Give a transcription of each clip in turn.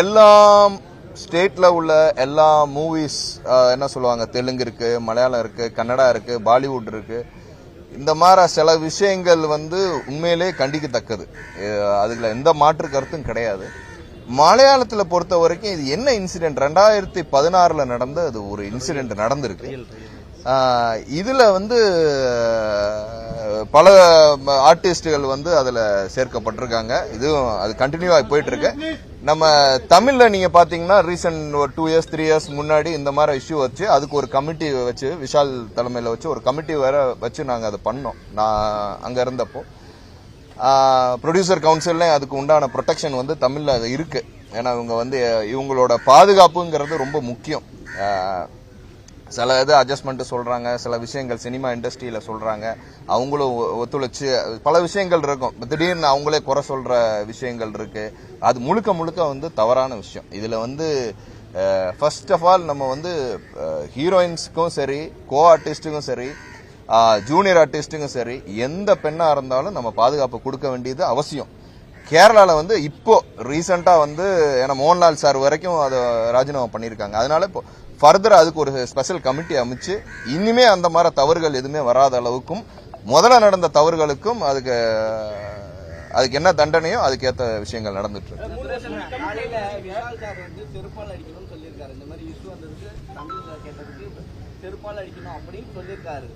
எல்லா ஸ்டேட்ல உள்ள எல்லா மூவிஸ் என்ன சொல்லுவாங்க தெலுங்கு இருக்கு மலையாளம் இருக்கு கன்னடா இருக்கு பாலிவுட் இருக்கு. இந்த மாதிரி சில விஷயங்கள் வந்து உண்மையிலே கண்டிக்கத்தக்கது. அதுல எந்த மாற்று கருத்தும் கிடையாது. மலையாளத்துல பொறுத்த வரைக்கும் இது என்ன இன்சிடென்ட் ரெண்டாயிரத்தி பதினாறுல நடந்த அது ஒரு இன்சிடென்ட் நடந்திருக்கு. இதுல வந்து பல ஆர்டிஸ்டுகள் வந்து அதுல சேர்க்கப்பட்டிருக்காங்க. இதுவும் அது கண்டினியூ ஆகி போயிட்டு இருக்கு. நம்ம தமிழ்ல நீங்க பாத்தீங்கன்னா ரீசன்ட் ஒரு டூ இயர்ஸ் த்ரீ இயர்ஸ் முன்னாடி இந்த மாதிரி இஷ்யூ வச்சு அதுக்கு ஒரு கமிட்டி வச்சு விஷால் தலைமையில வச்சு ஒரு கமிட்டி வேற வச்சு நாங்கள் அதை பண்ணோம். நான் அங்க இருந்தப்போ. ப்ரொடியூசர் கவுன்சில்லையும் அதுக்கு உண்டான ப்ரொடெக்ஷன் வந்து தமிழில் அது இருக்கு. ஏன்னா இவங்க வந்து இவங்களோட பாதுகாப்புங்கிறது ரொம்ப முக்கியம். சில இது அட்ஜஸ்ட்மெண்ட்டு சொல்கிறாங்க சில விஷயங்கள் சினிமா இண்டஸ்ட்ரியில் சொல்கிறாங்க அவங்களும் ஒ- ஒத்துழைச்சு பல விஷயங்கள் இருக்கும். திடீர்னு அவங்களே குறை சொல்கிற விஷயங்கள் இருக்குது அது முழுக்க முழுக்க வந்து தவறான விஷயம். இதில் வந்து ஃபர்ஸ்ட் ஆஃப் ஆல் நம்ம வந்து ஹீரோயின்ஸுக்கும் சரி கோ ஆர்டிஸ்ட்டுக்கும் சரி ஜூனியர் ஆர்டிஸ்ட்டுக்கும் சரி எந்த பெண்ணாக இருந்தாலும் நம்ம பாதுகாப்பு கொடுக்க வேண்டியது அவசியம். கேரளால வந்து இப்போ ரீசெண்டா வந்து ஏன்னா மோகன்லால் சார் வரைக்கும் அதை ராஜினாமா பண்ணியிருக்காங்க. அதனால இப்போ ஃபர்தர் அதுக்கு ஒரு ஸ்பெஷல் கமிட்டி அமைச்சு இனிமே அந்த மாதிரி தவறுகள் எதுவுமே வராத அளவுக்கும் முதல்ல நடந்த தவறுகளுக்கும் அதுக்கு அதுக்கு என்ன தண்டனையோ அதுக்கேற்ற விஷயங்கள் நடந்துட்டு இருக்கு. செருப்பால் அடிக்கணும் அப்படின்னு சொல்லியிருக்காரு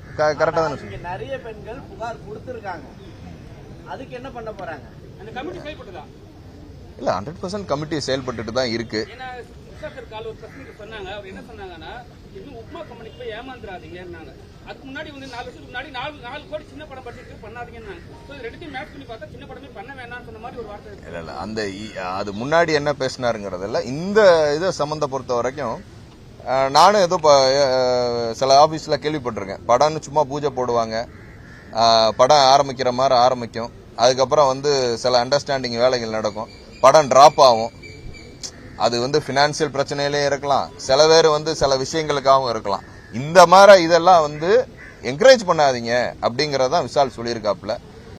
கரெக்டாக நிறைய பெண்கள் புகார் கொடுத்திருக்காங்க. அதுக்கு என்ன பண்ண போறாங்க? இல்ல ஹண்ட்ரட் பர்சன்ட் கமிட்டி செயல்பட்டுட்டு தான் இருக்கு. சொன்னாங்க. அவர் என்ன சொன்னாங்கன்னா இன்னும் உப்மா கம்பெனிக்கு போய் ஏமாந்துடாதீங்கன்னாங்க அதுக்கு முன்னாடி வந்து நாலு வருஷத்துக்கு முன்னாடி நாலு நாலு கோடி சின்ன படம் பட்ஜெட் பண்ணாதீங்கன்னாங்க. ஸோ இது ரெண்டுத்தையும் மேட்ச் பண்ணி பார்த்தா சின்ன படமே பண்ண வேணாம்னு சொன்ன மாதிரி ஒரு வார்த்தை இருக்கு. இல்ல இல்ல அந்த அது முன்னாடி என்ன பேசினாருங்கிறதில்ல இந்த இதை சம்மந்த பொறுத்த வரைக்கும் நானும் ஏதோ சில ஆபீஸ்ல கேள்விப்பட்டிருக்கேன். படம்னு சும்மா பூஜை போடுவாங்க. படம் ஆரம்பிக்கிற மாதிரி ஆரம்பிக்கும். அதுக்கப்புறம் வந்து சில அண்டர்ஸ்டாண்டிங் வேலைகள் நடக்கும். படம் ட்ராப் ஆகும். அது வந்து ஃபினான்சியல் பிரச்சனையிலே இருக்கலாம். சில பேர் வந்து சில விஷயங்களுக்காகவும் இருக்கலாம். இந்த மாதிரி இதெல்லாம் வந்து என்கரேஜ் பண்ணாதீங்க அப்படிங்கிறதான் விஷால் சொல்லியிருக்காப்புல.